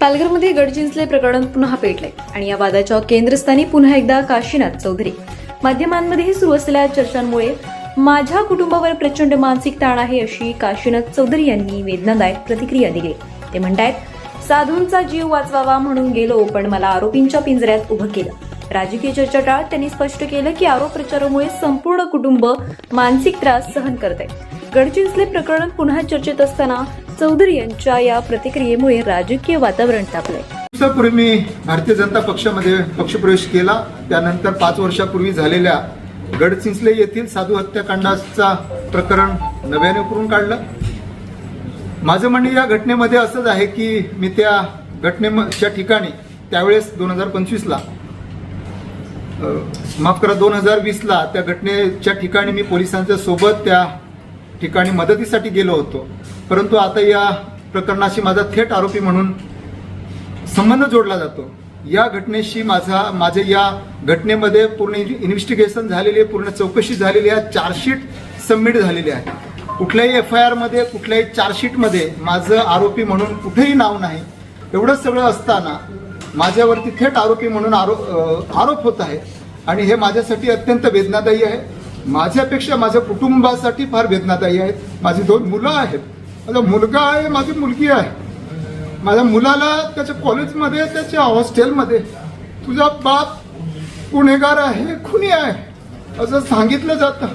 पालघरमध्ये गडचिंचले प्रकरण पुन्हा पेटले आणि या वादाच्या केंद्रस्थानी पुन्हा एकदा काशीनाथ चौधरी. माध्यमांमध्येही सुरू असलेल्या चर्चांमुळे माझ्या कुटुंबावर प्रचंड मानसिक ताण आहे अशी काशीनाथ चौधरी यांनी वेदनादायक प्रतिक्रिया दिली. ते म्हणतायत साधूंचा जीव वाचवावा म्हणून गेलो पण मला आरोपींच्या पिंजऱ्यात उभं केलं. राजकीय चर्चा टाळत त्यांनी स्पष्ट केलं की आरोप प्रचारामुळे संपूर्ण कुटुंब मानसिक त्रास सहन करत आहे गडचिंचले प्रकरण पुन्हा चर्चेत असताना चौधरी यांच्या या प्रतिक्रियेमुळे राजकीय वातावरण तापलंय. दिवसापूर्वी मी भारतीय जनता पक्षामध्ये पक्षप्रवेश केला. त्यानंतर पाच वर्षापूर्वी झालेल्या गडचिंचले येथील साधू हत्याकांडाचा प्रकरण नव्याने करून काढलं. माझं म्हणणे या घटनेमध्ये असंच आहे की मी त्या घटनेच्या ठिकाणी त्यावेळेस दोन हजार पंचवीसला माफ करा दोन हजार वीसला त्या घटनेच्या ठिकाणी मी पोलिसांच्या सोबत त्या ठिकाणी मदतीसाठी गेलो होतो. परंतु आता या प्रकरणाशी माझा थेट आरोपी म्हणून संबंध जोडला जातो. या घटनेशी माझा माझे या घटनेमध्ये पूर्ण इन्व्हेस्टिगेशन झालेली आहे पूर्ण चौकशी झालेली आहे चार्जशीट सबमिट झालेली आहे. कुठल्याही एफ आय आरमध्ये कुठल्याही चार्जशीटमध्ये माझं आरोपी म्हणून कुठेही नाव नाही. एवढं सगळं असताना माझ्यावरती थेट आरोपी म्हणून आरोप आरोप होत आहे. आणि हे माझ्यासाठी अत्यंत वेदनादायी आहे. माझ्यापेक्षा माझ्या कुटुंबासाठी फार वेदनादायी आहेत. माझी दोन मुलं आहेत. माझा मुलगा आहे माझी मुलगी आहे. माझ्या मुलाला त्याच्या कॉलेजमध्ये त्याच्या हॉस्टेलमध्ये. तुझा बाप गुन्हेगार आहे खुनी आहे. असं सांगितलं जातं.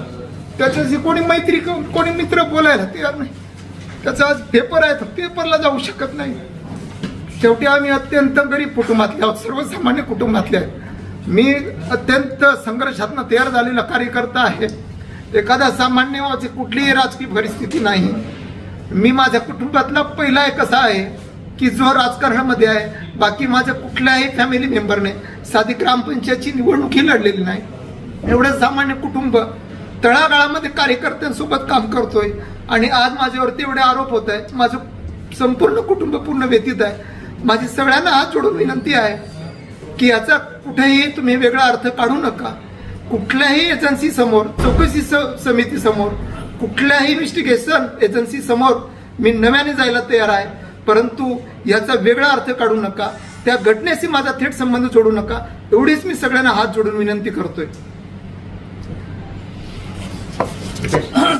त्याच्याशी कोणी मैत्री कोणी मित्र बोलायला तयार नाही. त्याचा आज पेपर आहे तर पेपरला जाऊ शकत नाही. शेवटी आम्ही अत्यंत गरीब कुटुंबातले आहोत सर्वसामान्य कुटुंबातले आहेत. मी अत्यंत संघर्षातनं तयार झालेला कार्यकर्ता आहे. एखादा सामान्य कुठलीही राजकीय परिस्थिती नाही. मी माझ्या कुटुंबातला पहिला एक असा आहे की जो राजकारणामध्ये आहे बाकी माझ्या कुठल्याही फॅमिली मेंबरने साधी ग्रामपंचायतची निवडणुकी लढलेली नाही. एवढं सामान्य कुटुंब तळागाळामध्ये कार्यकर्त्यांसोबत काम करतोय आणि आज माझ्यावरती एवढे आरोप होत आहेत. माझं संपूर्ण कुटुंब पूर्ण व्यतीत आहे. माझी सगळ्यांना हात जोडून विनंती आहे की याचा कुठेही तुम्ही वेगळा अर्थ काढू नका. कुठल्याही एजन्सी समोर चौकशी समिती समोर कुठल्याही इन्व्हेस्टिगेशन एजन्सी समोर मी नव्याने जायला तयार आहे. परंतु याचा वेगळा अर्थ काढू नका. त्या घटनेशी माझा थेट संबंध जोडू नका. एवढीच मी सगळ्यांना हात जोडून विनंती करतोय.